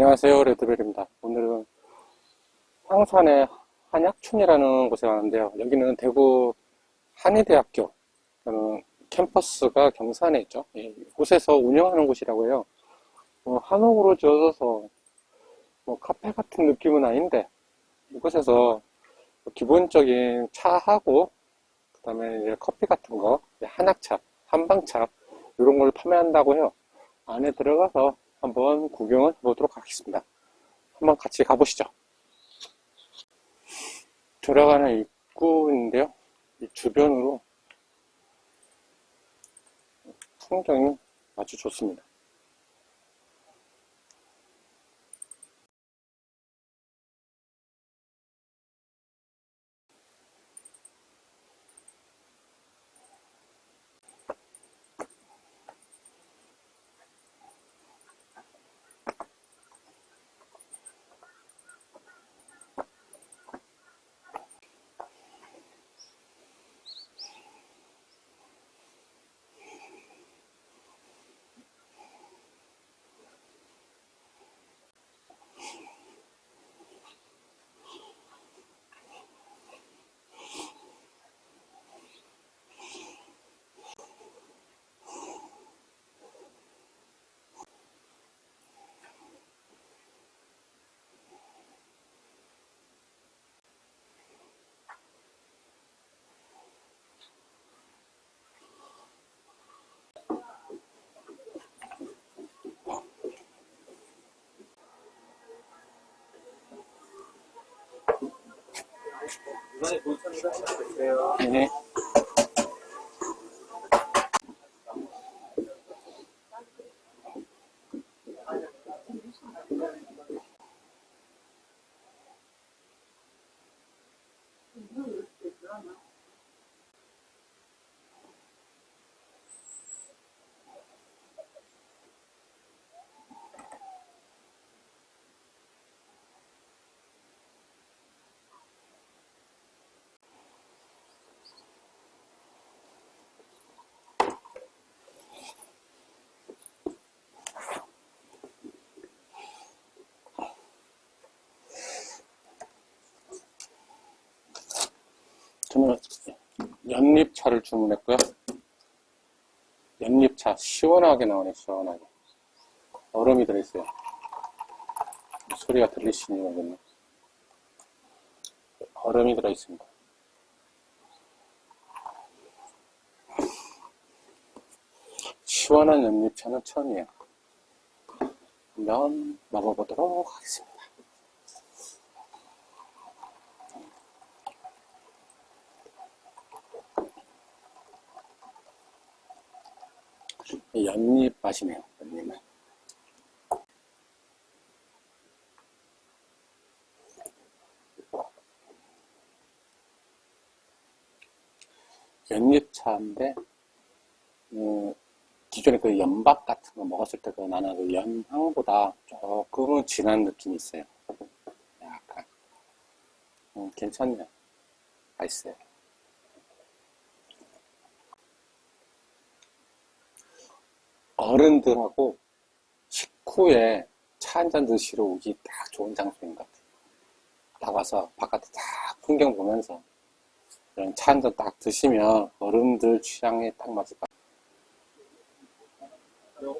안녕하세요 레드벨입니다. 오늘은 황산의 한약촌이라는 곳에 왔는데요. 여기는 대구 한의대학교 캠퍼스가 경산에 있죠. 예, 이곳에서 운영하는 곳이라고 해요. 뭐 한옥으로 지어져서 뭐 카페 같은 느낌은 아닌데 이곳에서 기본적인 차하고 그 다음에 커피 같은 거 한약차, 한방차 이런 걸 판매한다고 해요. 안에 들어가서 한번 구경을 해보도록 하겠습니다. 한번 같이 가보시죠. 들어가는 입구인데요. 이 주변으로 풍경이 아주 좋습니다. 네. 저는 연잎차를 주문했고요. 연잎차 시원하게 나오네 시원하게 얼음이 들어있어요. 소리가 들리시니 모르겠네. 얼음이 들어있습니다. 시원한 연잎차는 처음이에요. 한번 먹어보도록 하겠습니다. 연잎 맛이네요. 연잎 맛. 연잎차인데 음, 기존에 그 연밥 같은 거 먹었을 때 그 나는 그 연향보다 조금은 진한 느낌이 있어요. 약간 음, 괜찮네요. 맛있어요. 어른들하고 식후에 차 한잔 드시러 오기 딱 좋은 장소인 것 같아요. 나가서 바깥에 딱 풍경 보면서 이런 차 한잔 딱 드시면 어른들 취향에 딱 맞을 것 같아요.